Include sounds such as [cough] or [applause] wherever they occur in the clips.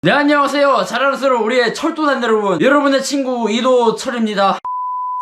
네 안녕하세요. 자랑스러운 우리의 철도단 여러분 여러분의 친구 이도철입니다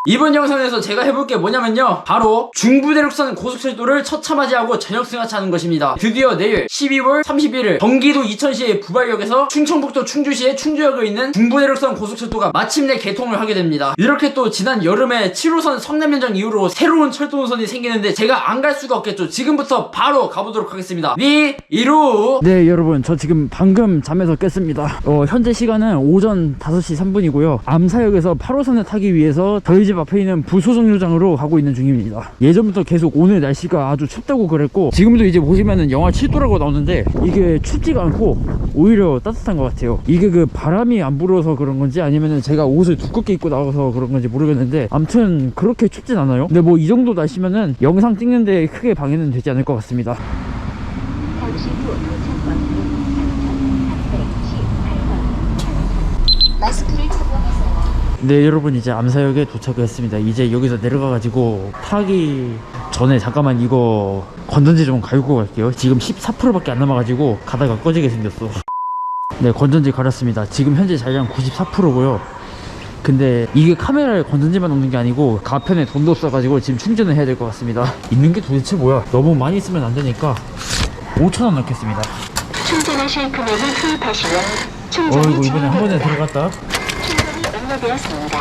이번 영상에서 제가 해볼 게 뭐냐면요. 바로 중부대륙선 고속철도를 처참하지하고 저녁 승하차하는 것입니다. 드디어 내일 12월 31일 경기도 이천시의 부발역에서 충청북도 충주시의 충주역에 있는 중부대륙선 고속철도가 마침내 개통을 하게 됩니다. 이렇게 또 지난 여름에 7호선 성남연장 이후로 새로운 철도 노선이 생기는데 제가 안 갈 수가 없겠죠. 지금부터 바로 가보도록 하겠습니다. 리이루. 네 여러분. 저 지금 방금 잠에서 깼습니다. 어, 현재 시간은 오전 5시 3분이고요. 암사역에서 8호선을 타기 위해서 저희 집 앞에 있는 부소정류장으로 가고 있는 중입니다 예전부터 계속 오늘 날씨가 아주 춥다고 그랬고 지금도 이제 보시면은 영하 7도라고 나오는데 이게 춥지가 않고 오히려 따뜻한 것 같아요 이게 그 바람이 안 불어서 그런 건지 아니면은 제가 옷을 두껍게 입고 나와서 그런 건지 모르겠는데 암튼 그렇게 춥진 않아요 근데 뭐 이 정도 날씨면은 영상 찍는데 크게 방해는 되지 않을 것 같습니다 당시 후 도착번호는 318번. 마스크를. 네 여러분 이제 암사역에 도착했습니다. 이제 여기서 내려가가지고 타기 전에 잠깐만 이거 건전지 좀 갈고 갈게요. 지금 14%밖에 안 남아가지고 가다가 꺼지게 생겼어. 네 건전지 갈았습니다. 지금 현재 잔량 94%고요. 근데 이게 카메라에 건전지만 없는 게 아니고 가편에 돈도 없어가지고 지금 충전을 해야 될 것 같습니다. 있는 게 도대체 뭐야? 너무 많이 쓰면 안 되니까 5천원 넣겠습니다. 충전하실 금액을 투입하시면 충전이 어이구 이번에 한 번에. 들어갔다 충전이 완료되었습니다.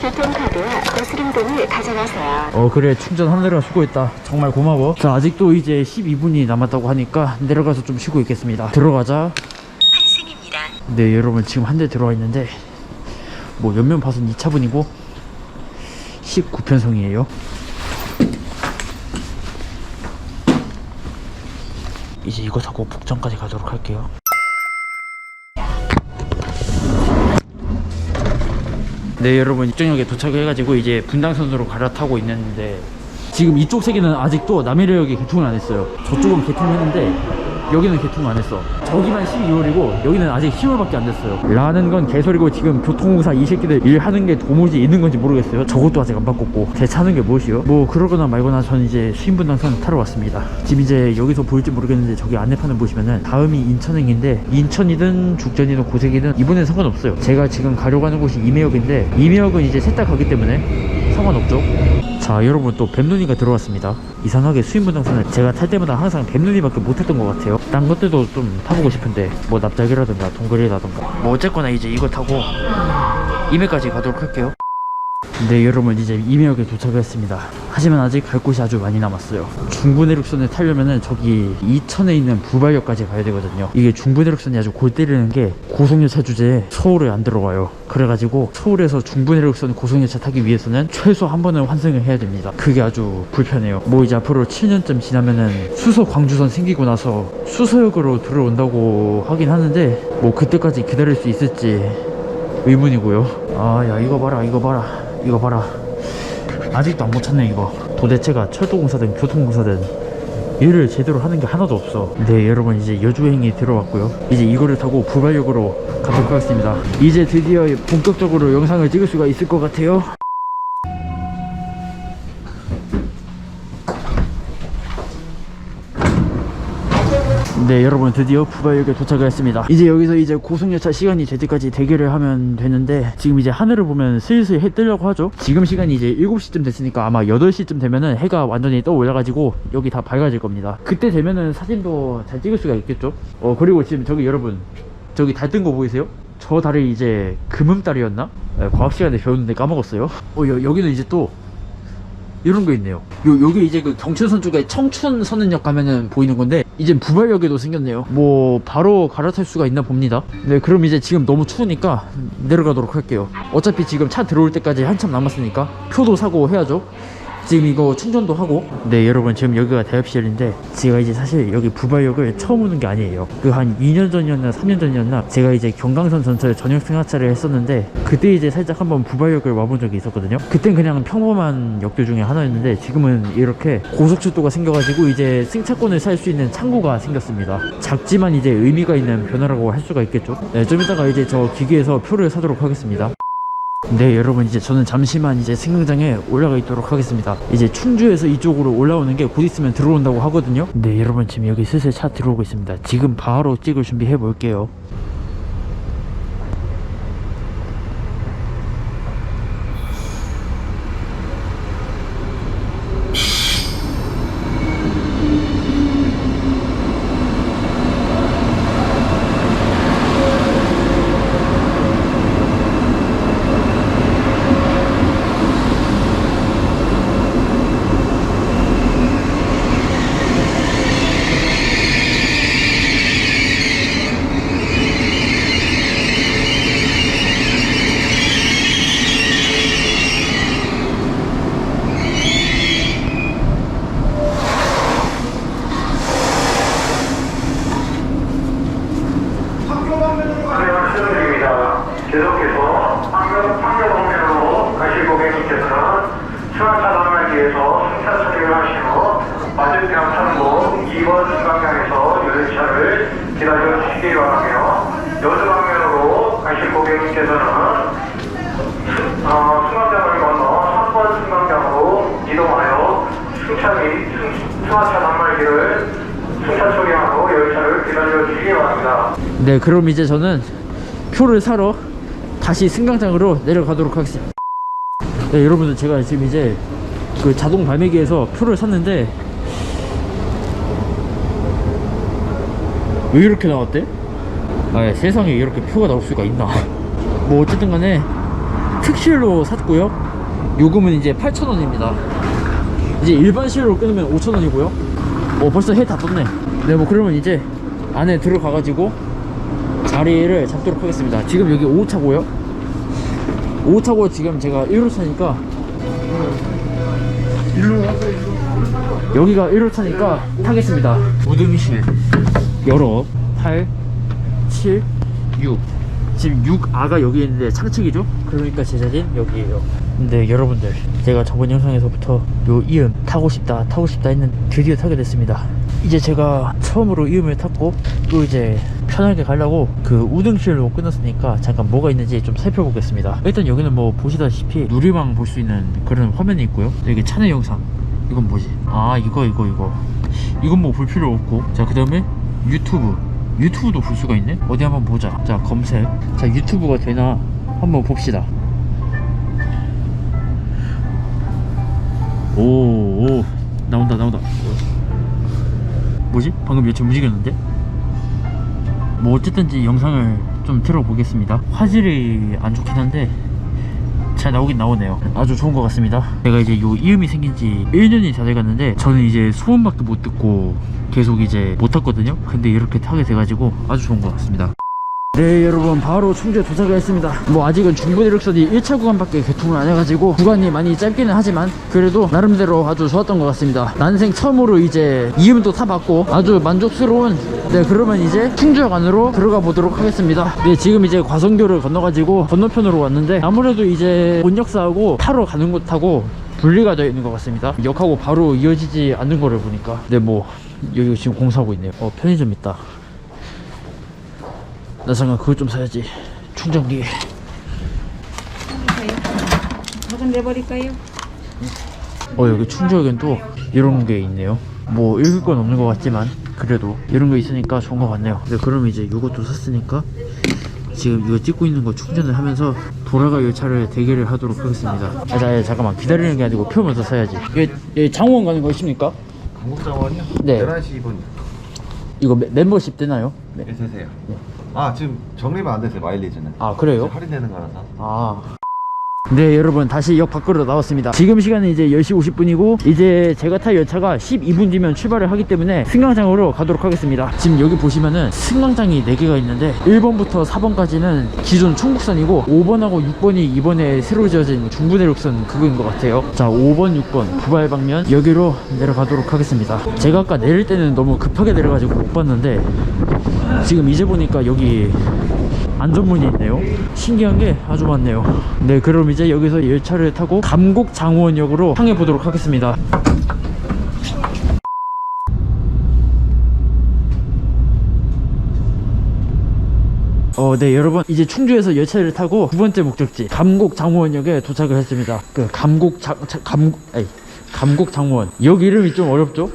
교통카드와 거스름돈을 가져가세요. 어 그래. 충전하느라 수고했다. 정말 고마워. 자 아직도 이제 12분이 남았다고 하니까 내려가서 좀 쉬고 있겠습니다. 들어가자. 환승입니다. 네 여러분 지금 한 대 들어와 있는데 뭐 옆면 봐선 2차분이고 19편성이에요. 이제 이거 타고 북전까지 가도록 할게요 네 여러분 입정역에 도착해가지고 이제 분당선으로 갈아타고 있는데 지금 이쪽 세계는 아직도 남해역이 개통을 안 했어요. 저쪽은 개통을 했는데 여기는 개통 안 했어. 저기만 12월이고 여기는 아직 10월밖에 안 됐어요. 라는 건 개소리고 지금 교통공사 이 새끼들 일하는 게 도무지 있는 건지 모르겠어요. 저것도 아직 안 바꿨고 대차는 게 무엇이요? 뭐 그러거나 말거나 저는 이제 수인분당선 타러 왔습니다. 지금 이제 여기서 보일지 모르겠는데 저기 안내판을 보시면은 다음이 인천행인데 인천이든 죽전이든 고색이든 이번엔 상관없어요. 제가 지금 가려고 하는 곳이 임해역인데 임해역은 이제 셋 다 가기 때문에 상관없죠. 자 여러분 또 뱀눈이가 들어왔습니다. 이상하게 수인분당선을 제가 탈 때마다 항상 뱀눈이밖에 못했던 것 같아요 딴 것들도 좀 타보고 싶은데 뭐 납작이라든가 동거리라든가. 뭐 어쨌거나 이제 이거 타고 임해까지 가도록 할게요 네 여러분 이제 임해역에 도착했습니다. 하지만 아직 갈 곳이 아주 많이 남았어요. 중부내륙선을 타려면은 저기 이천에 있는 부발역까지 가야 되거든요. 이게 중부내륙선이 아주 골 때리는 게 고속열차 주제에 서울에 안 들어와요. 그래가지고 서울에서 중부내륙선 고속열차 타기 위해서는 최소 한 번은 환승을 해야 됩니다. 그게 아주 불편해요. 뭐 이제 앞으로 7년쯤 지나면은 수서 광주선 생기고 나서 수서역으로 들어온다고 하긴 하는데 뭐 그때까지 기다릴 수 있을지 의문이고요. 아, 야, 이거 봐라, 이거 봐라, 이거 봐라. 아직도 안 고쳤네, 이거. 도대체가 철도공사든 교통공사든 일을 제대로 하는 게 하나도 없어. 네, 여러분, 이제 여주행이 들어왔고요. 이제 이거를 타고 부발역으로 가도록 하겠습니다. 이제 드디어 본격적으로 영상을 찍을 수가 있을 것 같아요. 네 여러분 드디어 부발역에 도착을 했습니다 이제 여기서 이제 고속열차 시간이 될 때까지 대기를 하면 되는데 지금 이제 하늘을 보면 슬슬 해 뜨려고 하죠 지금 시간이 이제 7시쯤 됐으니까 아마 8시쯤 되면은 해가 완전히 떠 올라가지고 여기 다 밝아질 겁니다 그때 되면은 사진도 잘 찍을 수가 있겠죠 어 그리고 지금 저기 여러분 저기 달 뜬 거 보이세요? 저 달이 이제 금음달이었나? 네, 과학 시간에 배웠는데 까먹었어요 어 여, 여기는 이제 또 이런 거 있네요. 요, 여기 이제 그 경춘선 쪽에 청춘 선은역 가면은 보이는 건데, 이제 부발역에도 생겼네요. 뭐, 바로 갈아탈 수가 있나 봅니다. 네, 그럼 이제 지금 너무 추우니까 내려가도록 할게요. 어차피 지금 차 들어올 때까지 한참 남았으니까 표도 사고 해야죠. 지금 이거 충전도 하고. 네 여러분 지금 여기가 대합시절인데 제가 이제 사실 여기 부발역을 처음 오는 게 아니에요. 그 한 2년 전이었나 3년 전이었나 제가 이제 경강선 전철 저녁 승하차를 했었는데 그때 이제 살짝 한번 부발역을 와본 적이 있었거든요. 그땐 그냥 평범한 역들 중에 하나였는데 지금은 이렇게 고속철도가 생겨가지고 이제 승차권을 살 수 있는 창구가 생겼습니다. 작지만 이제 의미가 있는 변화라고 할 수가 있겠죠. 네, 좀 이따가 이제 저 기계에서 표를 사도록 하겠습니다 네 여러분 이제 저는 잠시만 이제 승강장에 올라가 있도록 하겠습니다. 이제 충주에서 이쪽으로 올라오는 게 곧 있으면 들어온다고 하거든요. 네 여러분 지금 여기 슬슬 차 들어오고 있습니다. 지금 바로 찍을 준비해 볼게요 계속해서 황금, 황금홍면으로 가실 고객님께서는 승하차 단말기에서 승차 처리를 하신 후 맞은편 상봉 2번 승강장에서 열차를 기다려 주시기 바라며 여수 방면으로 가실 고객님께서는 어, 승강장을 건너 3번 승강장으로 이동하여 승차 및 승, 승하차 단말기를 승차 처리한 후 열차를 기다려 주시기 바랍니다. 네, 그럼 이제 저는 표를 사러 다시 승강장으로 내려가도록 하겠습니다. 네, 여러분들 제가 지금 이제 그 자동 발매기에서 표를 샀는데 왜 이렇게 나왔대? 아, 세상에 이렇게 표가 나올 수가 있나? [laughs] 뭐 어쨌든 간에 특실로 샀고요. 요금은 이제 8,000원입니다. 이제 일반 실로 끊으면 5,000원이고요. 어, 벌써 해 다 떴네. 네, 뭐 그러면 이제 안에 들어가가지고 자리를 잡도록 하겠습니다. 지금 여기 5차고요. 5차고 지금 제가 1호차니까 여기가 1호차니까 타겠습니다. 무등실 열어 8 7 6 지금 6아가 여기 있는데 창측이죠? 그러니까 제 자리는 여기에요. 근데 여러분들 제가 저번 영상에서부터 요 이음 타고 싶다 타고 싶다 했는 드디어 타게 됐습니다. 이제 제가 처음으로 이음을 탔고 또 이제 편하게 가려고 그 우등실로 끊었으니까 잠깐 뭐가 있는지 좀 살펴보겠습니다. 일단 여기는 뭐 보시다시피 누리망 볼 수 있는 그런 화면이 있고요. 여기 차내 영상 이건 뭐지? 아 이거 이거 이거 이건 뭐 볼 필요 없고 자 그 다음에 유튜브 유튜브도 볼 수가 있네 어디 한번 보자 자 검색 자 유튜브가 되나 한번 봅시다 오, 오 나온다 나온다 뭐지? 방금 여차 움직였는데? 뭐 어쨌든지 영상을 좀 틀어보겠습니다. 화질이 안 좋긴 한데 잘 나오긴 나오네요. 아주 좋은 것 같습니다. 제가 이제 요 이음이 생긴 지 1년이 다 돼갔는데 저는 이제 소음밖에 못 듣고 계속 이제 못 탔거든요. 근데 이렇게 타게 돼가지고 아주 좋은 것 같습니다 네 여러분 바로 충주에 도착을 했습니다. 뭐 아직은 중부대륙선이 1차 구간밖에 개통을 안 해가지고 구간이 많이 짧기는 하지만 그래도 나름대로 아주 좋았던 것 같습니다. 난생 처음으로 이제 이음도 타봤고 아주 만족스러운 네 그러면 이제 충주역 안으로 들어가 보도록 하겠습니다. 네 지금 이제 과성교를 건너가지고 건너편으로 왔는데 아무래도 이제 본역사하고 타러 가는 곳하고 분리가 되어 있는 것 같습니다. 역하고 바로 이어지지 않는 거를 보니까. 네뭐 여기 지금 공사하고 있네요. 어 편의점 있다 나 잠깐 그거 좀 사야지 충전기 화장 내버릴까요? 어 여기 충주역엔 또 이런 게 있네요 뭐 읽을 건 없는 것 같지만 그래도 이런 거 있으니까 좋은 것 같네요 네 그럼 이제 이것도 샀으니까 지금 이거 찍고 있는 거 충전을 하면서 돌아갈 열차를 대기를 하도록 하겠습니다 아 자, 잠깐만 기다리는 게 아니고 표 먼저 사야지 여기, 여기 장원 가는 거 있습니까? 강북 장원이요? 네. 11시 2분 이거 멤- 멤버십 되나요? 네. 네, 세세요. 아, 지금 정리가 안 됐어요, 마일리지는. 아 그래요? 할인되는 거라서. 아. 네 여러분 다시 역 밖으로 나왔습니다. 지금 시간은 이제 10시 50분이고 이제 제가 탈 열차가 12분 뒤면 출발을 하기 때문에 승강장으로 가도록 하겠습니다. 지금 여기 보시면은 승강장이 4개가 있는데 1번부터 4번까지는 기존 충북선이고 5번하고 6번이 이번에 새로 지어진 중부내륙선 그거인 것 같아요. 자 5번 6번 부발 방면 여기로 내려가도록 하겠습니다. 제가 아까 내릴 때는 너무 급하게 내려가지고 못 봤는데 지금 이제 보니까 여기 안전문이 있네요 신기한 게 아주 많네요 네 그럼 이제 여기서 열차를 타고 감곡 장원역으로 향해 보도록 하겠습니다 어, 네, 여러분. 이제 충주에서 열차를 타고 두 번째 목적지, 감곡 장원역에 도착을 했습니다. 그, 감곡 장, 자- 감, 에이, 감곡 장원. 역 이름이 좀 어렵죠?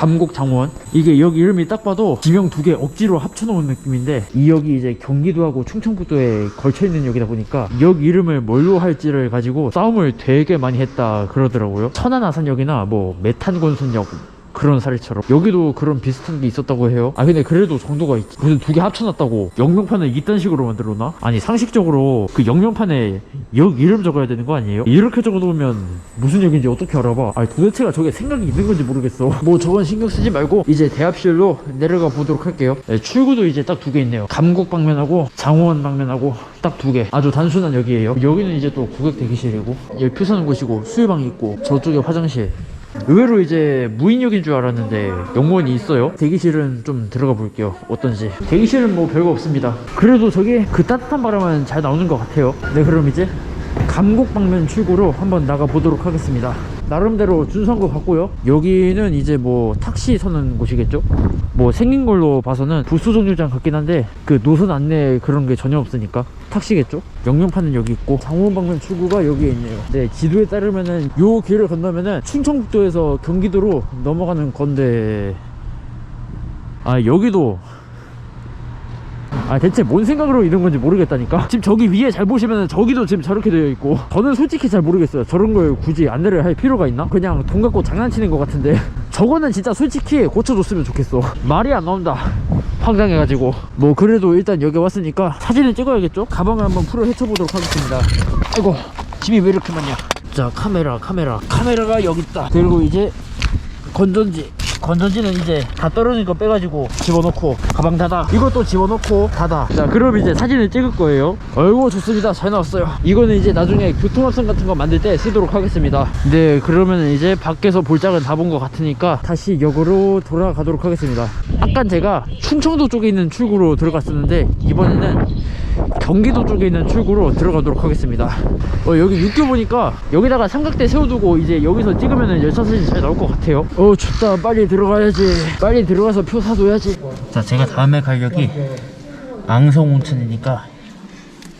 감곡 장원. 이게 역 이름이 딱 봐도 지명 두 개 억지로 합쳐놓은 느낌인데, 이 역이 이제 경기도하고 충청북도에 걸쳐있는 역이다 보니까, 역 이름을 뭘로 할지를 가지고 싸움을 되게 많이 했다 그러더라고요. 천안아산역이나 뭐, 메탄곤선역, 그런 사례처럼. 여기도 그런 비슷한 게 있었다고 해요. 아 근데 그래도 정도가 있지. 무슨 두 개 합쳐놨다고. 영명판을 이딴 식으로 만들어놔? 아니 상식적으로 그 영명판에 역 이름 적어야 되는 거 아니에요? 이렇게 적어놓으면 무슨 역인지 어떻게 알아봐? 아니 도대체가 저게 생각이 있는 건지 모르겠어. [laughs] 뭐 저건 신경 쓰지 말고 이제 대합실로 내려가 보도록 할게요. 네, 출구도 이제 딱 두 개 있네요. 감곡 방면하고 장원 방면하고 딱 두 개. 아주 단순한 역이에요. 여기는 이제 또 고객 대기실이고 여기 표 사는 곳이고 수유방 있고 저쪽에 화장실 의외로 이제 무인역인 줄 알았는데 영무원이 있어요. 대기실은 좀 들어가 볼게요. 어떤지. 대기실은 뭐 별거 없습니다. 그래도 저기 그 따뜻한 바람은 잘 나오는 것 같아요. 네 그럼 이제 감곡 방면 출구로 한번 나가 보도록 하겠습니다. 나름대로 것 같고요. 여기는 이제 뭐 탁시 서는 곳이겠죠? 뭐 생긴 걸로 봐서는 부수 정류장 같긴 한데 그 노선 안내 그런 게 전혀 없으니까 탁시겠죠? 영명판은 여기 있고 장원 방면 출구가 여기에 있네요. 네 지도에 따르면은 요 길을 건너면은 충청북도에서 경기도로 넘어가는 건데 아 여기도 아 대체 뭔 생각으로 이런 건지 모르겠다니까? [laughs] 지금 저기 위에 잘 보시면 저기도 지금 저렇게 되어 있고 저는 솔직히 잘 모르겠어요. 저런 걸 굳이 안내를 할 필요가 있나? 그냥 돈 갖고 장난치는 것 같은데. [laughs] 저거는 진짜 솔직히 고쳐줬으면 좋겠어. 말이 안 나온다. 황당해가지고. 뭐 그래도 일단 여기 왔으니까 사진을 찍어야겠죠? 가방을 한번 풀어 헤쳐보도록 하겠습니다. 아이고 짐이 왜 이렇게 많냐? 자 카메라 카메라. 카메라가 여기 있다. 그리고 이제 건전지 건전지는 이제 다거 빼가지고 집어넣고 가방 닫아. 이것도 집어넣고 닫아. 자 그럼 이제 사진을 찍을 거예요. 어이구 좋습니다. 잘 나왔어요. 이거는 이제 나중에 교통합성 같은 거 만들 때 쓰도록 하겠습니다. 네 그러면 이제 밖에서 볼짝은 다 본 것 같으니까 다시 역으로 돌아가도록 하겠습니다. 아까 제가 충청도 쪽에 있는 출구로 들어갔었는데 이번에는 경기도 쪽에 있는 출구로 들어가도록 하겠습니다. 어, 여기 육교 보니까 여기다가 삼각대 세워두고 이제 여기서 찍으면 열차 사진 잘 나올 것 같아요. 어 좋다. 빨리 들어가야지. 빨리 들어가서 표 사둬야지. 자 제가 다음에 갈 역이 앙성 온천이니까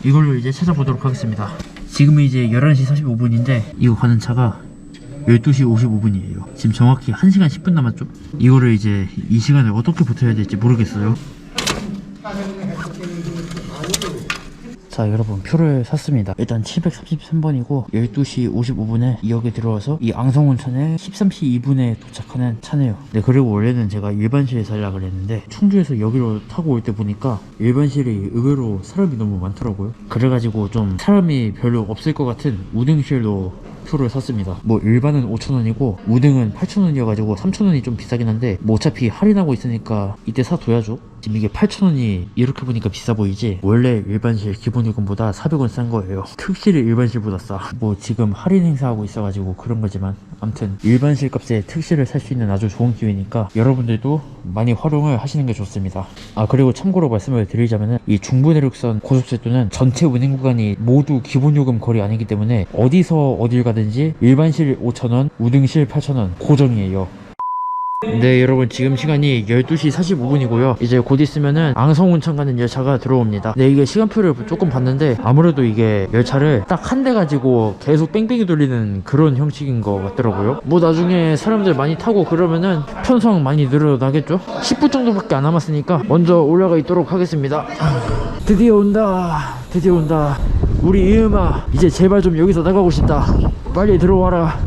이걸로 이제 찾아보도록 하겠습니다. 지금은 이제 11시 45분인데 이거 가는 차가 12시 55분이에요. 지금 정확히 1시간 10분 남았죠? 이거를 이제 이 시간에 어떻게 버텨야 될지 모르겠어요 자 여러분 표를 샀습니다. 일단 733번이고 12시 55분에 이 역에 들어와서 이 앙성온천에 13시 2분에 도착하는 차네요. 네 그리고 원래는 제가 일반실에 살려고 했는데 충주에서 여기로 타고 올 때 보니까 일반실이 의외로 사람이 너무 많더라고요. 그래가지고 좀 사람이 별로 없을 것 같은 우등실로 표를 샀습니다. 뭐 일반은 5,000원이고 우등은 8,000원이어가지고 3,000원이 좀 비싸긴 한데 뭐 어차피 할인하고 있으니까 이때 사둬야죠 지금 이게 8,000원이 이렇게 보니까 비싸 보이지? 원래 일반실 기본 요금보다 400원 싼 거예요. 특실이 일반실보다 싸뭐 지금 할인 행사하고 있어가지고 그런 거지만 암튼 일반실 값에 특실을 살 수 있는 아주 좋은 기회니까 여러분들도 많이 활용을 하시는 게 좋습니다. 아 그리고 참고로 말씀을 드리자면은 이 중부내륙선 고속철도는 전체 운행 구간이 모두 기본 요금 거리 아니기 때문에 어디서 어딜 가든지 일반실 5,000원 우등실 8,000원 고정이에요 네 여러분 지금 시간이 12시 45분이고요. 이제 곧 있으면은 앙성온천 가는 열차가 들어옵니다. 네 이게 시간표를 조금 봤는데 아무래도 이게 열차를 딱 한 대 가지고 계속 뺑뺑이 돌리는 그런 형식인 것 같더라고요. 뭐 나중에 사람들 많이 타고 그러면은 편성 많이 늘어나겠죠? 10분 정도밖에 안 남았으니까 먼저 올라가 있도록 하겠습니다. 드디어 온다. 드디어 온다. 우리 이음아 이제 제발 좀 여기서 나가고 싶다. 빨리 들어와라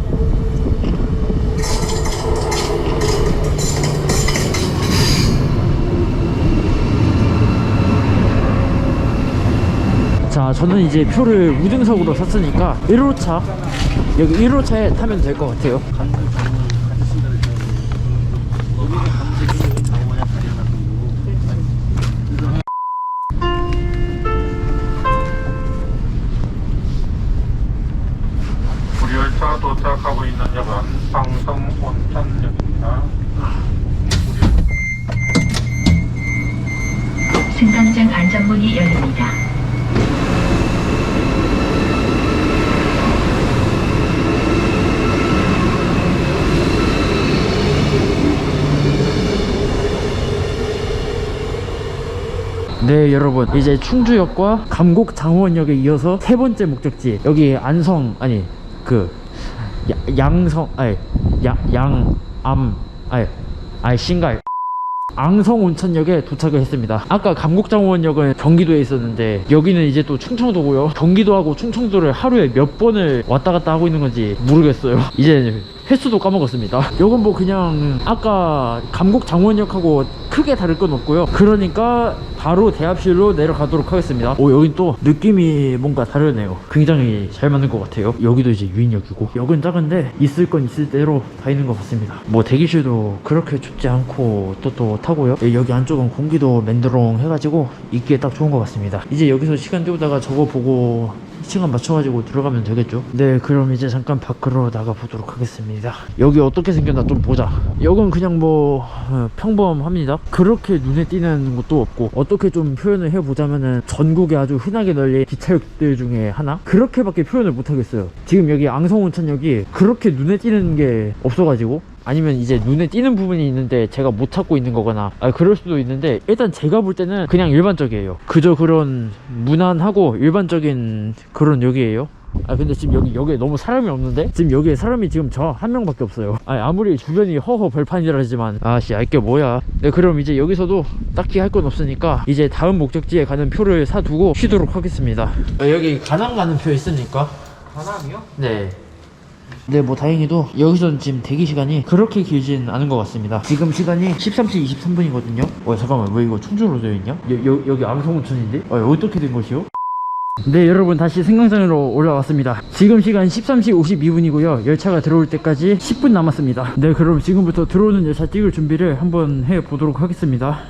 자 저는 이제 표를 우등석으로 샀으니까 1호차 여기 1호차에 타면 될 것 같아요 우리 열차 도착하고 있는 역은 방성 온천역입니다. 승강장 안전문이 열립니다. 네 여러분 이제 충주역과 감곡 장원역에 이어서 세 번째 목적지 여기 안성 아니 그 야, 양성 아니 야, 양암 아니 아니 신갈 앙성 온천역에 도착을 했습니다. 아까 감곡장원역은 경기도에 있었는데 여기는 이제 또 충청도고요. 경기도하고 충청도를 하루에 몇 번을 왔다 갔다 하고 있는 건지 모르겠어요. [laughs] 이제 횟수도 까먹었습니다. [laughs] 이건 뭐 그냥 아까 감곡 장원역하고 크게 다를 건 없고요. 그러니까 바로 대합실로 내려가도록 하겠습니다. 오 여긴 또 느낌이 뭔가 다르네요. 굉장히 잘 맞는 것 같아요. 여기도 이제 유인역이고 역은 작은데 있을 건 있을 대로 다 있는 것 같습니다. 뭐 대기실도 그렇게 춥지 않고 또또 타고요. 예, 여기 안쪽은 공기도 맨드롱 해가지고 있기에 딱 좋은 것 같습니다. 이제 여기서 시간 때우다가 저거 보고 시간 맞춰가지고 들어가면 되겠죠? 네 그럼 이제 잠깐 밖으로 나가 보도록 하겠습니다. 여기 어떻게 생겼나 좀 보자. 여긴 그냥 뭐 어, 평범합니다. 그렇게 눈에 띄는 것도 없고 어떻게 좀 표현을 해보자면은 전국에 아주 흔하게 널린 기차역들 중에 하나? 그렇게밖에 표현을 못하겠어요. 지금 여기 앙성온천역이 그렇게 눈에 띄는 게 없어가지고 아니면 이제 눈에 띄는 부분이 있는데 제가 못 찾고 있는 거거나 아 그럴 수도 있는데 일단 제가 볼 때는 그냥 일반적이에요. 그저 그런 무난하고 일반적인 그런 역이에요. 아 근데 지금 여기 여기에 너무 사람이 없는데? 지금 여기에 사람이 지금 저 한 명밖에 없어요. 아니 아무리 주변이 허허 벌판이라지만. 아씨 알게 뭐야? 네 그럼 이제 여기서도 딱히 할 건 없으니까 이제 다음 목적지에 가는 표를 사두고 쉬도록 하겠습니다. 아, 여기 가남 가는 표 있습니까? 하남이요? 네. 네, 뭐 다행히도 여기서는 지금 대기 시간이 그렇게 길진 않은 것 같습니다. 지금 시간이 13시 23분이거든요. 어, 잠깐만, 왜 이거 충주로 되어 있냐? 여, 여, 여기 암성운천인데? 어, 어떻게 된 것이요? 네, 여러분 다시 승강장으로 올라왔습니다. 지금 시간 13시 52분이고요. 열차가 들어올 때까지 10분 남았습니다. 네, 그럼 지금부터 들어오는 열차 찍을 준비를 한번 해 보도록 하겠습니다.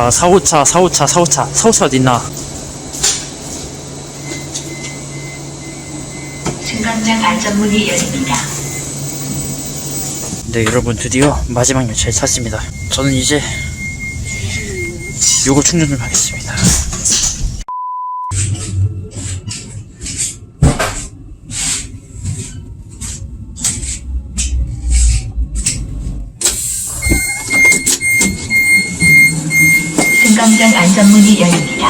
자, 4호차, 4호차, 4호차, 4호차 어디 있나? 승강장 안전문이 열립니다. 네, 여러분 드디어 마지막 열차에 탔습니다. 저는 이제 요거 충전 좀 하겠습니다. 안전문이 열립니다.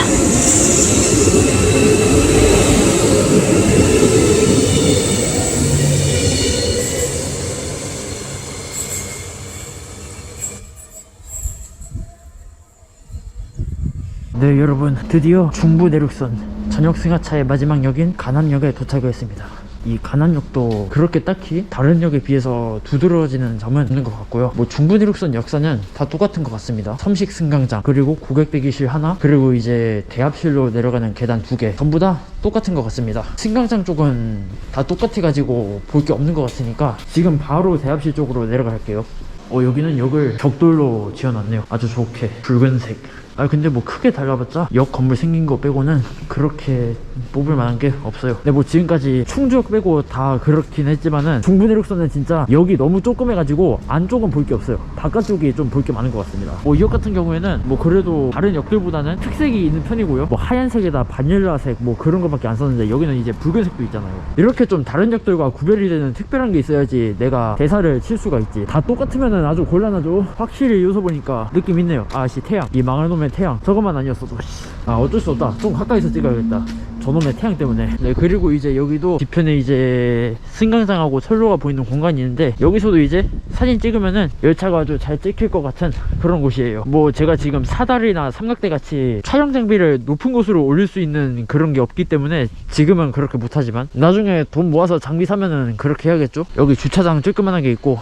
네, 여러분 드디어 중부 내륙선 저녁 승하차의 마지막 역인 간암역에 도착했습니다. 이 간암역도 그렇게 딱히 다른 역에 비해서 두드러지는 점은 없는 것 같고요. 뭐 중부 내륙선 역사는 다 똑같은 것 같습니다. 섬식 승강장 그리고 고객 대기실 하나 그리고 이제 대합실로 내려가는 계단 두 개 전부 다 똑같은 것 같습니다. 승강장 쪽은 다 똑같아 가지고 볼 게 없는 것 같으니까 지금 바로 대합실 쪽으로 내려갈게요. 어 여기는 역을 벽돌로 지어놨네요 아주 좋게 붉은색 아 근데 뭐 크게 달라봤자 역 건물 생긴 거 빼고는 그렇게 뽑을 만한 게 없어요. 근데 뭐 지금까지 충주역 빼고 다 그렇긴 했지만은 중부 내륙선은 진짜 역이 너무 조그매가지고 안쪽은 볼 게 없어요. 바깥쪽이 좀 볼 게 많은 것 같습니다. 뭐 이 역 같은 경우에는 뭐 그래도 다른 역들보다는 특색이 있는 편이고요. 뭐 하얀색에다 바닐라색 뭐 그런 거밖에 안 썼는데 여기는 이제 붉은색도 있잖아요. 이렇게 좀 다른 역들과 구별이 되는 특별한 게 있어야지 내가 대사를 칠 수가 있지. 다 똑같으면은 아주 곤란하죠. 확실히 요소 보니까 느낌 있네요. 아씨 태양. 이 망할 놈의 태양. 저것만 아니었어도. 씨. 아 어쩔 수 없다. 좀 가까이서 찍어야겠다. 저놈의 태양 때문에. 네 그리고 이제 여기도 뒤편에 이제 승강장하고 철로가 보이는 공간이 있는데 여기서도 이제 사진 찍으면은 열차가 아주 잘 찍힐 것 같은 그런 곳이에요. 뭐 제가 지금 사다리나 삼각대 같이 촬영 장비를 높은 곳으로 올릴 수 있는 그런 게 없기 때문에 지금은 그렇게 못하지만 나중에 돈 모아서 장비 사면은 그렇게 해야겠죠? 여기 주차장 쬐끄만한 게 있고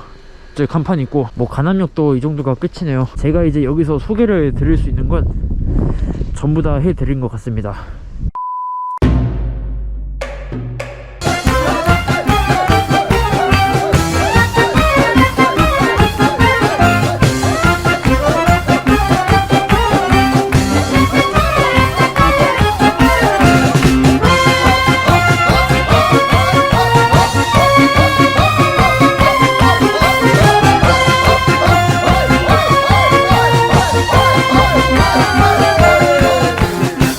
저기 간판 있고 뭐 간암역도 이 정도가 끝이네요. 제가 이제 여기서 소개를 드릴 수 있는 건 전부 다 해드린 것 같습니다